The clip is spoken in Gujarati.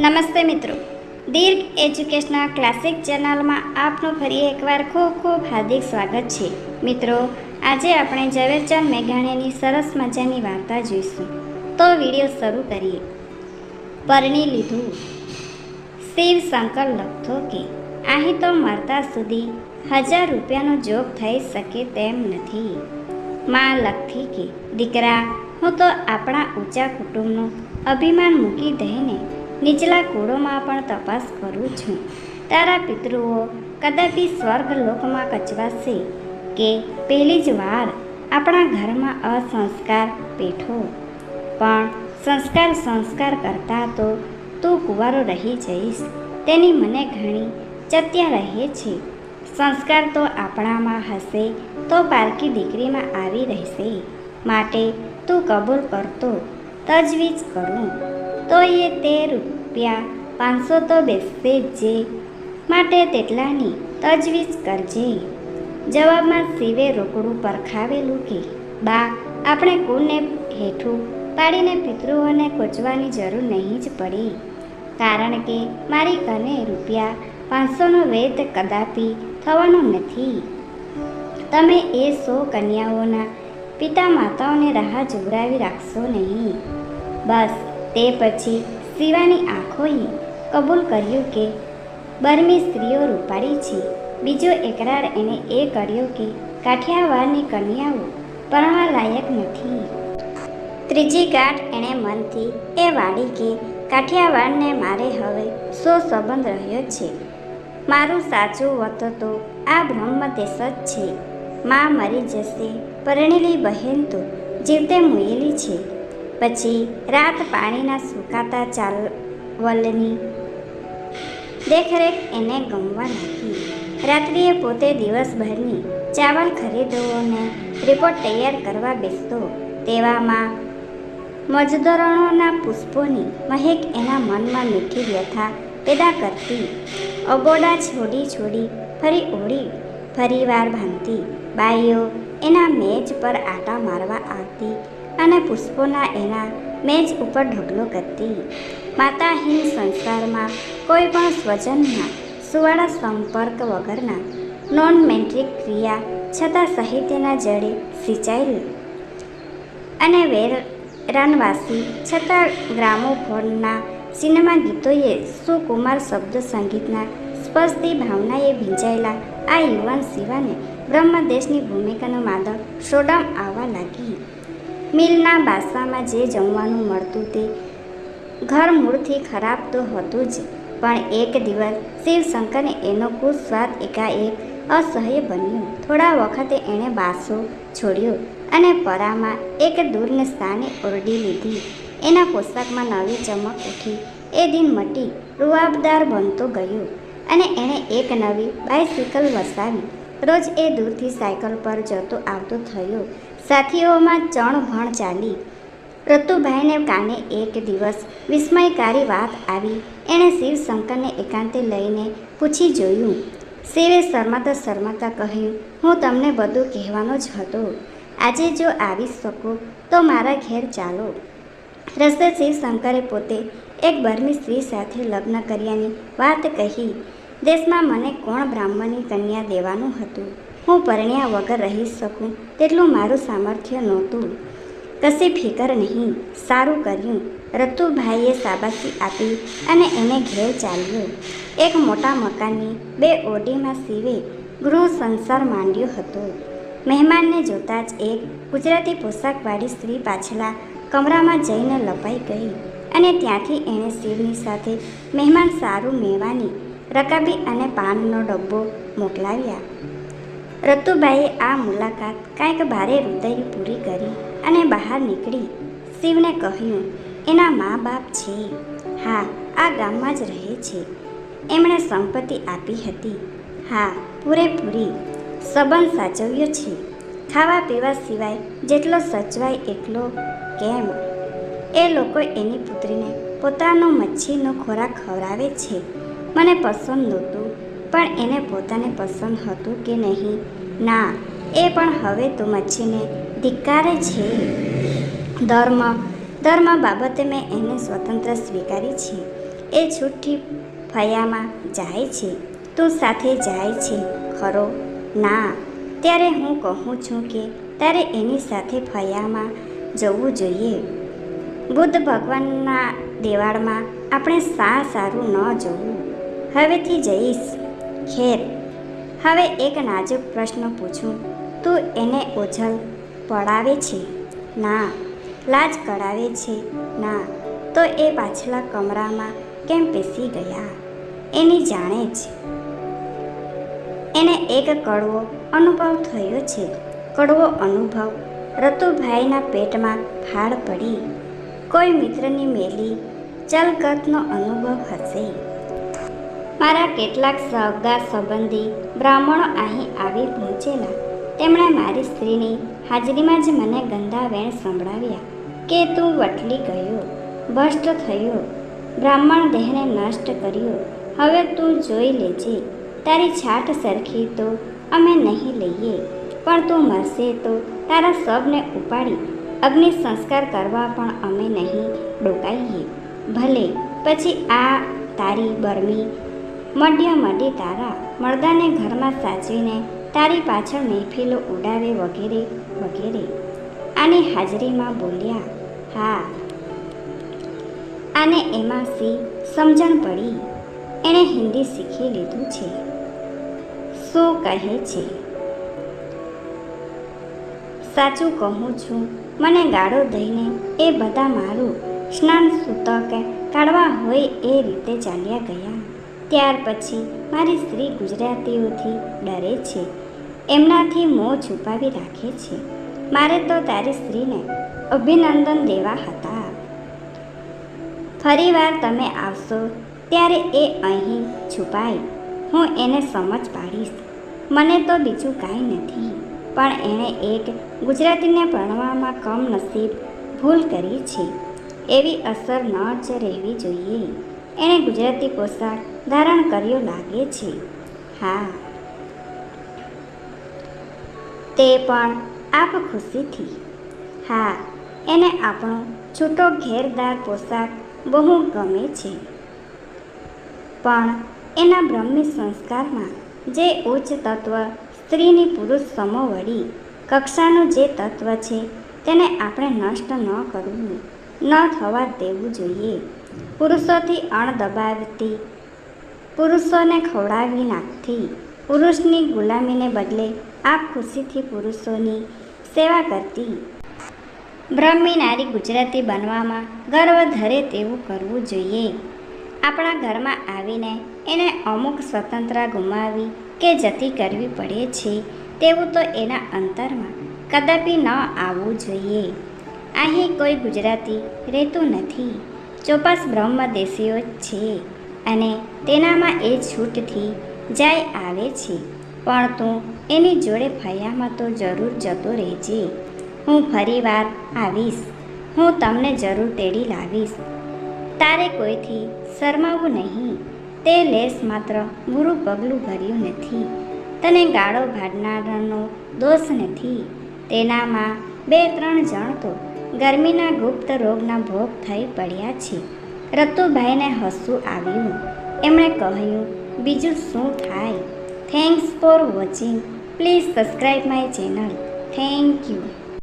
નમસ્તે મિત્રો. દીર્ઘ એજ્યુકેશનલ ક્લાસિક ચેનલમાં આપનું ફરી એકવાર ખૂબ ખૂબ હાર્દિક સ્વાગત છે. મિત્રો, આજે આપણે ઝવેરચંદ મેઘાણીની સરસ મજાની વાર્તા જોઈશું. તો વીડિયો શરૂ કરીએ. પરણી લીધું. શિવ શંકર લખતો કે અહીં તો મરતા સુધી હજાર રૂપિયાનો જોગ થઈ શકે તેમ નથી. માં લખતી કે, દીકરા, હું તો આપણા ઊંચા કુટુંબનું અભિમાન મૂકી દઈને નીચલા કુળોમાં પણ તપાસ કરું છું. તારા પિતૃઓ કદાપી સ્વર્ગ લોકમાં કચવાશે કે પહેલી જ વાર આપણા ઘરમાં અસંસ્કાર પેઠો. પણ સંસ્કાર સંસ્કાર કરતા તો તું કુંવારો રહી જઈશ. તેની મને ઘણી ચત્યા રહે છે. સંસ્કાર તો આપણામાં હશે તો પારકી દીકરીમાં આવી રહેશે. માટે તું કબૂલ કરતો તજવીજ કરું. તો એ તે રૂપિયા પાંચસો તો બેસશે જ માટે તેટલાની તજવીજ કરજે. જવાબમાં શિવે રોકડું પરખાવેલું કે, બા, આપણે કુળને હેઠું પાડીને પિતૃઓને કોચવાની જરૂર નહીં જ પડી. કારણ કે મારી કને રૂપિયા પાંચસોનો વેત કદાપી થવાનો નથી. તમે એ સો કન્યાઓના પિતા માતાઓને રાહ જોવરાવી રાખશો નહીં. બસ, તે પછી શિવાની આંખોએ કબૂલ કર્યું કે બર્મી સ્ત્રીઓ રૂપાળી છે. બીજો એકરાર એણે એ કર્યો કે કાઠિયાવાડની કન્યાઓ પરણવા લાયક નથી. ત્રીજી ગાંઠ એણે મનથી એ વાળી કે કાઠિયાવાડને મારે હવે સો સંબંધ રહ્યો છે. મારું સાચું વત તો આ બ્રહ્મદેશ જ છે. માં મરી જશે, પરણેલી બહેન તો જીવતે મુયેલી છે. પછી રાત પાણીના સુકાતા ચાલવલની દેખરેખ એને ગમવા લાગી. રાત્રિએ પોતે દિવસભરની ચાવલ ખરીદોને રિપોર્ટ તૈયાર કરવા બેસતો. તેવામાં મજદૂરોના પુષ્પોની મહેક એના મનમાં મીઠી વ્યથા પેદા કરતી. અગોડા છોડી છોડી ફરી ઓળી ફરીવાર ભાંગતી બાઈઓ એના મેજ પર આટા મારવા આવતી. અને પુષ્પોના એના મેજ ઉપર ઢગલો કરતી. માતાહીન સંસારમાં કોઈ પણ સ્વજનના સુવાળા સંપર્ક વગરના નોન મેન્ટ્રિક ક્રિયા છતાં સાહિત્યના જડે સિંચાયેલ. અને વેરાનવાસી છતાં ગ્રામોફોનના સિનેમા ગીતોએ સુકુમાર શબ્દ સંગીતના સ્પર્શથી ભાવનાએ ભીંજાયેલા આ યુવાન શિવાને બ્રહ્મદેશની ભૂમિકાનો માદક સોડમ આવવા લાગી. મિલના બાસવામાં જે જમવાનું મળતું તે ઘર મૂળથી ખરાબ તો હતું જ, પણ એક દિવસ શિવશંકરને એનો કુસ્વાદ એકાએક અસહ્ય બન્યો. થોડા વખતે એણે બાસો છોડ્યો અને પરામાં એક દૂરને સ્થાને ઓરડી લીધી. એના પોશાકમાં નવી ચમક ઉઠી. એ દિન મટી રૂઆબદાર બનતો ગયો અને એણે એક નવી બાઇસિકલ વસાવી. રોજ એ દૂરથી સાયકલ પર જતો આવતો થયો. સાથીઓમાં ચણભણ ચાલી. રતુભાઈને કાને એક દિવસ વિસ્મયકારી વાત આવી. એણે શિવશંકરને એકાંતે લઈને પૂછી જોયું. શિવે શરમાતા શરમાતા કહ્યું, હું તમને બધું કહેવાનો જ હતો. આજે જો આવી શકો, તો મારા ઘેર ચાલો. રસ્તે શિવશંકરે પોતે એક બર્મી સ્ત્રી સાથે લગ્ન કર્યાની વાત કહી. દેશમાં મને કોણ બ્રાહ્મણની કન્યા દેવાનું હતું? હું પરણ્યા વગર રહી શકું તેટલું મારું સામર્થ્ય નહોતું. કશી ફિકર નહીં, સારું કર્યું. રતુભાઈએ શાબાશી આપી અને એને ઘેર ચાલ્યો. એક મોટા મકાનની બે ઓરડીમાં શિવે ગૃહ સંસાર માંડ્યો હતો. મહેમાનને જોતાં જ એક ગુજરાતી પોશાકવાળી સ્ત્રી પાછલા કમરામાં જઈને લપાઈ ગઈ અને ત્યાંથી એણે શિવની સાથે મહેમાન સારું મેવાની, રકાબી અને પાનનો ડબ્બો મોકલાવ્યા. રતુબાઈએ આ મુલાકાત કાંઈક ભારે હૃદય પૂરી કરી અને બહાર નીકળી. શિવને કહ્યું, એના મા બાપ છે. હા, આ ગામમાં જ રહે છે. એમણે સંપત્તિ આપી હતી. હા, પૂરેપૂરી. સંબંધ સાચવ્યો છે. ખાવા પીવા સિવાય જેટલો સચવાય એટલો કેમ? એ લોકો એની પુત્રીને પોતાનો મચ્છીનો ખોરાક ખવડાવે છે. મને પસંદ નહોતું. પણ એને પોતાને પસંદ હતું કે નહીં? ના, એ પણ હવે તો મચ્છીને ધિક્કારે છે. ધર્મ ધર્મ બાબતે મેં એને સ્વતંત્ર સ્વીકારી છે. એ છૂટી ફયામાં જાય છે. તું સાથે જાય છે, ખરો? ના, ત્યારે હું કહું છું કે તારે એની સાથે ફયામાં જવું જોઈએ. બુદ્ધ ભગવાનના દેવાળમાં આપણે સા સારું ન જોવું. હવેથી જઈશ. ખેર. હવે એક નાજુક પ્રશ્ન પૂછું. તું એને ઓઝલ પડાવે છે? ના. લાજ કરાવે છે? ના. તો એ પાછલા કમરામાં કેમ પેસી ગયા? એની જાણે જ. એને એક કડવો અનુભવ થયો છે. કડવો અનુભવ રતુભાઈના પેટમાં ફાળ પડી. કોઈ મિત્રની મેલી ચલગતનો અનુભવ હશે. મારા કેટલાક સગા સંબંધી બ્રાહ્મણો અહીં આવી પહોંચેલા. તેમણે મારી સ્ત્રીની હાજરીમાં જ મને ગંદા વેણ સંભળાવ્યા કે તું વટલી ગયો, ભ્રષ્ટ થયો, બ્રાહ્મણ દેહને નષ્ટ કર્યો, હવે તું જોઈ લેજે. તારી છાટ સરખી તો અમે નહીં લઈએ, પણ તું મરશે તો તારા શબને ઉપાડી અગ્નિ સંસ્કાર કરવા પણ અમે નહીં ડોકાઈએ. ભલે, પછી આ તારી બરમી મડ્ય મઢી તારા મર્દાને ઘરમાં સાચવીને તારી પાછળ મહેફિલો ઉડાવે વગેરે વગેરે. આની હાજરીમાં બોલ્યા, હા. આને એમાં સી સમજણ પડી. એણે હિન્દી શીખી લીધું છે. શું કહે છે? સાચું કહું છું, મને ગાળો દઈને એ બધા મારું સ્નાન સૂતક કાઢવા હોય એ રીતે ચાલ્યા ગયા. ત્યાર પછી મારી સ્ત્રી ગુજરાતીઓથી ડરે છે. એમનાથી મોં છુપાવી રાખે છે. મારે તો તારી સ્ત્રીને અભિનંદન દેવા હતા. ફરીવાર તમે આવશો ત્યારે એ અહીં છુપાય. હું એને સમજ પાડીશ. મને તો બીજું કાંઈ નથી. પણ એણે એક ગુજરાતીને ભણવામાં કમનસીબ ભૂલ કરી છે. એવી અસર ન જ રહેવી જોઈએ. એણે ગુજરાતી પોશાક ધારણ કર્યો લાગે છે. હા. તે પણ આપ ખુશીથી. હા, એને આપણો છૂટો ઘેરદાર પોશાક બહુ ગમે છે. પણ એના બ્રહ્મી સંસ્કારમાં જે ઉચ્ચ તત્વ સ્ત્રીની પુરુષ સમોવડી કક્ષાનું જે તત્વ છે તેને આપણે નષ્ટ ન કરવું, ન થવા દેવું જોઈએ. પુરુષોથી અણ દબાવતી પુરુષોને ખવડાવી નાખતી. પુરુષની ગુલામીને બદલે આપ ખુશીથી પુરુષોની સેવા કરતી. બ્રહ્મી નારી ગુજરાતી બનવામાં ગર્વ ધરે તેવું કરવું જોઈએ. આપણા ઘરમાં આવીને એને અમુક સ્વતંત્રતા ગુમાવી કે જતી કરવી પડે છે, તેવું તો એના અંતરમાં કદાપી ન આવવું જોઈએ. અહીં કોઈ ગુજરાતી રહેતું નથી. ચોપાસ બ્રહ્મદેશીઓ છે. અને તેનામાં એ છૂટથી જાય આવે છે. પણ તું એની જોડે ફયામાં તો જરૂર જતો રહેજે. હું ફરીવાર આવીશ. હું તમને જરૂર તેડી લાવીશ. તારે કોઈથી શરમાવું નહીં. તે લેસ માત્ર બુરું પગલું ભર્યું નથી. તને ગાળો ભાડનારનો દોષ નથી. તેનામાં બે ત્રણ જણ તો ગરમીના ગુપ્ત રોગના ભોગ થઈ પડ્યા છે. રતુભાઈને હસવું આવ્યું. એમણે કહ્યું, બીજું શું થાય? Thanks for watching please subscribe my channel thank you